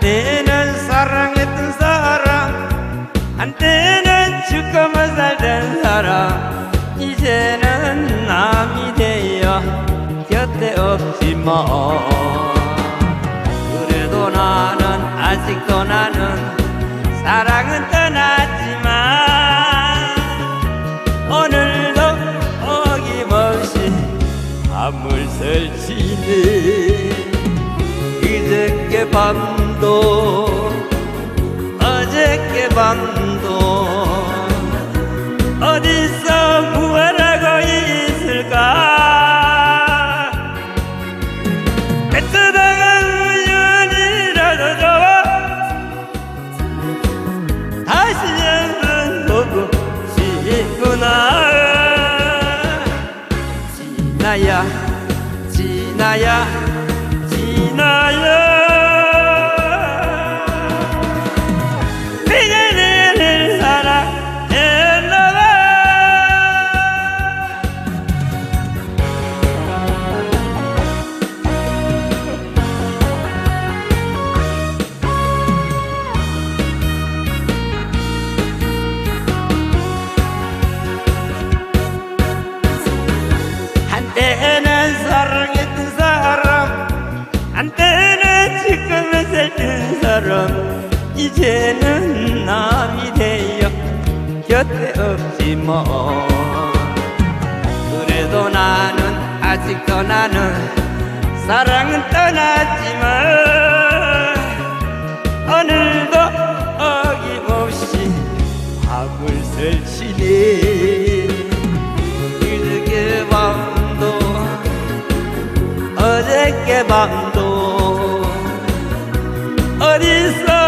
한때는 사랑했던 사람 한때는 죽고만 살던 사람. 이제는 남이 되어 곁에 없지만 그래도 나는 아직도 나는 사랑은 떠났지만 오늘도 어김없이 밤을 설치네 그저께 밤 도 어저께 밤도. 어디서 무엇하고 있을까? 애쓰다가 우연이라도 좋아 다시 한번 보고 싶구나. 지나야 지나야 지나야 이제는 남이 되어 곁에 없지만 그래도 나는 아직도 나는 사랑은 떠났지만 오늘도 어김없이 밤을 설치네 그저께 밤도 어저께 밤도 어디서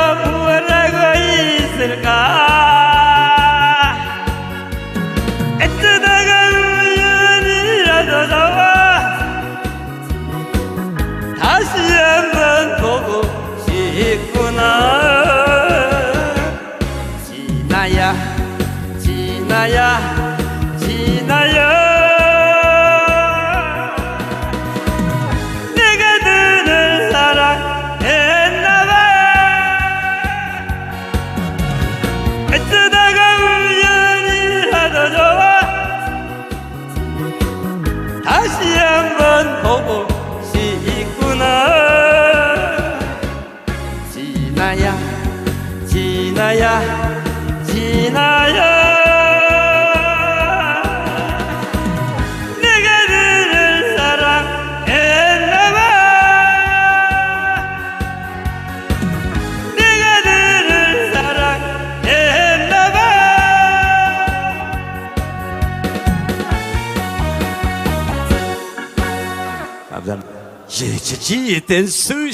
보고 싶구나. 지나야 지나야 지나야 감사합니다. 예, 제 댄스